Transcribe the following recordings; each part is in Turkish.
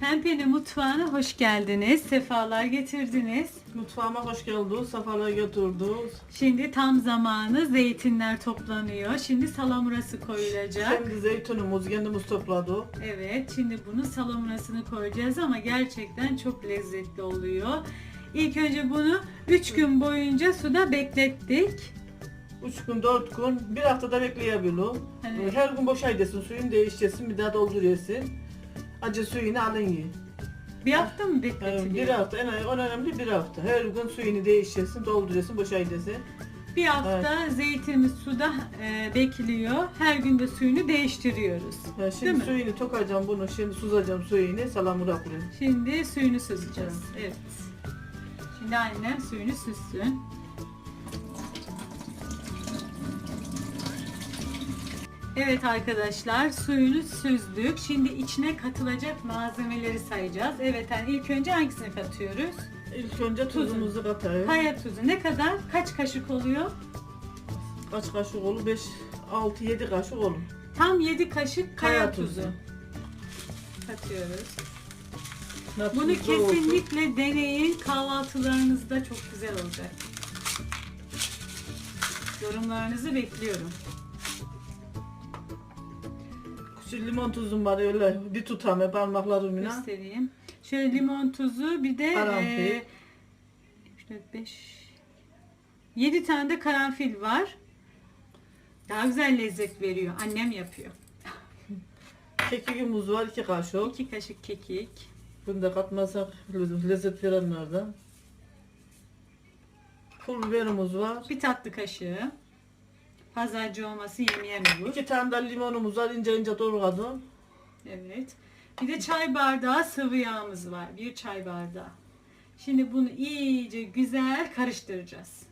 Pempe'nin mutfağına hoş geldiniz. Sefalar getirdiniz. Mutfağıma hoş geldiniz, sefalar götürdünüz. Şimdi tam zamanı zeytinler toplanıyor. Şimdi salamurası koyulacak. Şimdi zeytinimiz kendimiz topladık. Evet, şimdi bunu salamurasını koyacağız ama gerçekten çok lezzetli oluyor. İlk önce bunu 3 gün boyunca suda beklettik. 3 gün, 4 gün, bir haftada bekleyebilir. Hani- Her gün boşaydesin, suyun değişeceksin, bir daha dolduruyorsun. Acı suyunu alın yiyin. Bir hafta mı bekletiliyor? bir hafta, en önemli bir hafta. Her gün suyunu değişeceksin, dolduruyorsun, boşaydesin. Bir hafta zeytinimiz suda e, bekliyor. Her gün de suyunu değiştiriyoruz. Değil şimdi mi? suyunu tokacağım bunu, şimdi suzacağım suyunu, salamura koyayım. Şimdi suyunu süzeceğiz. Evet. Şimdi annem suyunu süzsün. Evet arkadaşlar suyunu süzdük. Şimdi içine katılacak malzemeleri sayacağız. Evet yani ilk önce hangisini katıyoruz? İlk önce tuzumuzu katayım. Kaya tuzu. Ne kadar? Kaç kaşık oluyor? Kaç kaşık olur? 5, 6, 7 kaşık olur. Tam 7 kaşık kaya, Kaya tuzu. tuzu. katıyoruz. Ne Bunu tuzlu olsun. kesinlikle deneyin. Kahvaltılarınızda çok güzel olacak. Yorumlarınızı bekliyorum. Şu limon tuzum var öyle bir tutam parmaklarımla. Göstereyim. Şöyle limon tuzu bir de Karanfil. 3, 4, 5 7 tane de karanfil var. Daha güzel lezzet veriyor. Annem yapıyor. Kekikimiz var iki kaşık. 2 kaşık kekik. Bunu da katmasak lezzet verenlerden. Pul biberimiz var. Bir tatlı kaşığı. Pazarcı olması yemeyen olur. İki tane de limonumuz var ince ince doğradım. Evet. Bir de çay bardağı sıvı yağımız var. Bir çay bardağı. Şimdi bunu iyice güzel karıştıracağız.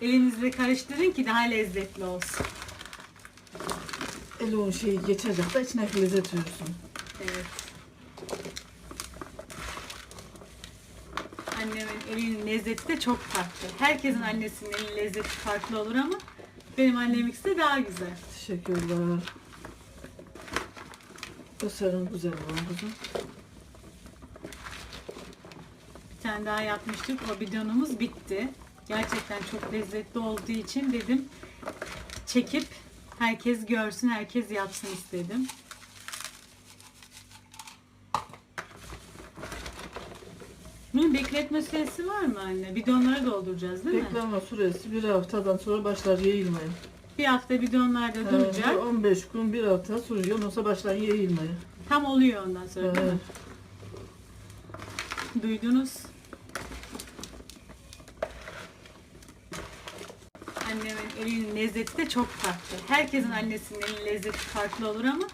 Elinizle karıştırın ki daha lezzetli olsun. El o şeyi geçecek de içine lezzet versin. Evet. Annemin elinin lezzeti de çok farklı. Herkesin annesinin elinin lezzeti farklı olur ama benim anneminkisi de daha güzel. Teşekkürler. Gösterin güzel olan kızım. Bir tane daha yapmıştık. O bidonumuz bitti. Gerçekten çok lezzetli olduğu için dedim çekip herkes görsün, herkes yapsın istedim. Bunun bekletme süresi var mı anne? Bidonları dolduracağız değil mi? Bekleme süresi bir haftadan sonra başlar yayılmaya. Bir hafta bidonlarda duracak. Ee, 15 gün bir hafta sürüyor. Ondan sonra başlar yayılmaya. Tam oluyor ondan sonra değil mi? Duydunuz. Annemin elinin lezzeti de çok farklı. Herkesin annesinin elinin lezzeti farklı olur ama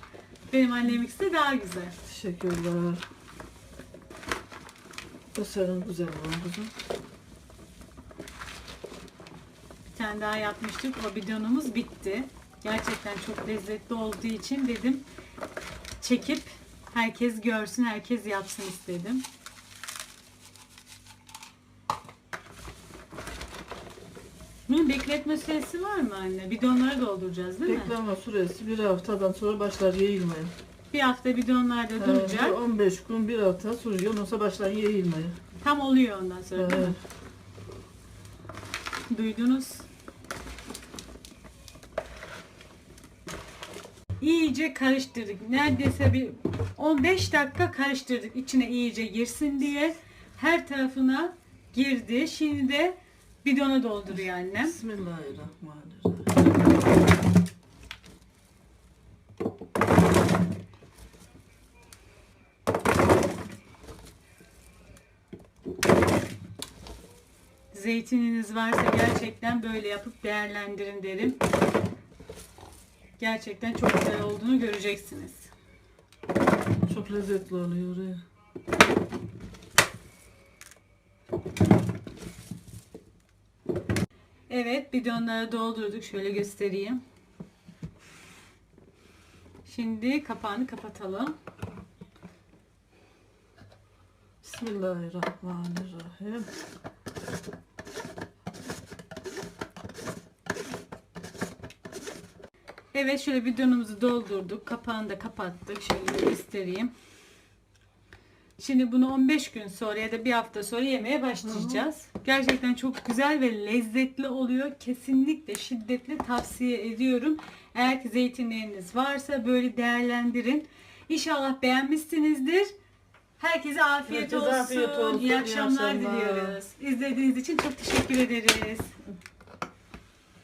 benim anneminkisi de daha güzel. Teşekkürler. Gösterin güzel olan kızım. Bir tane daha yapmıştık. O bidonumuz bitti. Gerçekten çok lezzetli olduğu için dedim çekip herkes görsün, herkes yapsın istedim. Bunun bekletme süresi var mı anne? Bidonları dolduracağız değil mi? Bekleme süresi bir haftadan sonra başlar yayılmaya. Bir hafta bidonlarda duracak. 15 gün bir hafta sürüyor. Sonra başlar yayılmaya. Tam oluyor ondan sonra değil mi? Evet. Duydunuz. İyice karıştırdık. Neredeyse bir 15 dakika karıştırdık. İçine iyice girsin diye. Her tarafına girdi. Şimdi de bidona dolduruyor annem. Bismillahirrahmanirrahim. Zeytininiz varsa gerçekten böyle yapıp değerlendirin derim. Gerçekten çok güzel olduğunu göreceksiniz. Çok lezzetli oluyor. Evet bidonları doldurduk. Şöyle göstereyim. Şimdi kapağını kapatalım. Bismillahirrahmanirrahim. Evet şöyle bidonumuzu doldurduk. Kapağını da kapattık. Şöyle göstereyim. Şimdi bunu 15 gün sonra ya da bir hafta sonra yemeye başlayacağız. Gerçekten çok güzel ve lezzetli oluyor. Kesinlikle şiddetle tavsiye ediyorum. Eğer ki zeytinleriniz varsa böyle değerlendirin. İnşallah beğenmişsinizdir. Herkese afiyet, Herkese olsun. afiyet olsun. İyi İyi akşamlar akşamlar. diliyoruz. İzlediğiniz için çok teşekkür ederiz.